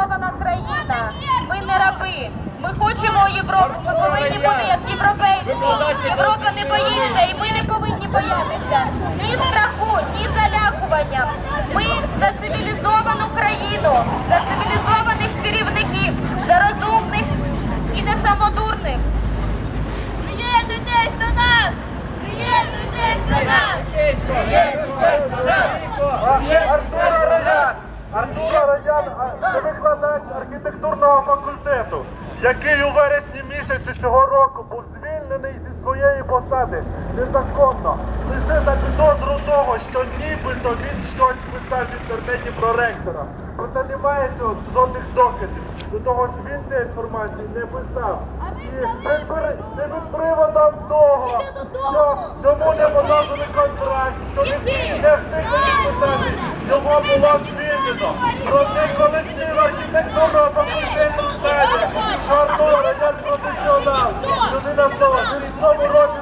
цивілізована країна. Ми не раби. Ми хочемо Європу. Ми повинні бути як європейські. Європа не боїться, і ми не повинні боятися ні страху, ні залякування. Ми за цивілізовану країну, за цивілізованих керівників, за розумних і не самодурних. Приєднуйтесь до нас! Приєднуйтесь до нас! Артур Роян, Артур Роян, а- викладач архітектурного факультету, який у вересні місяці цього року був звільнений зі своєї посади незаконно, лише за підозру того, що нібито він щось писав в інтернеті про ректора. Проте немає цього жодних доказів. До того ж він цієї інформації не писав. І не під приводом того, що йому не подали контракт, що він не встиг підписати. Його було звільнено. Проте колектив архітектурного факультету каже, що Артур Радян професіонал, людина в цьому році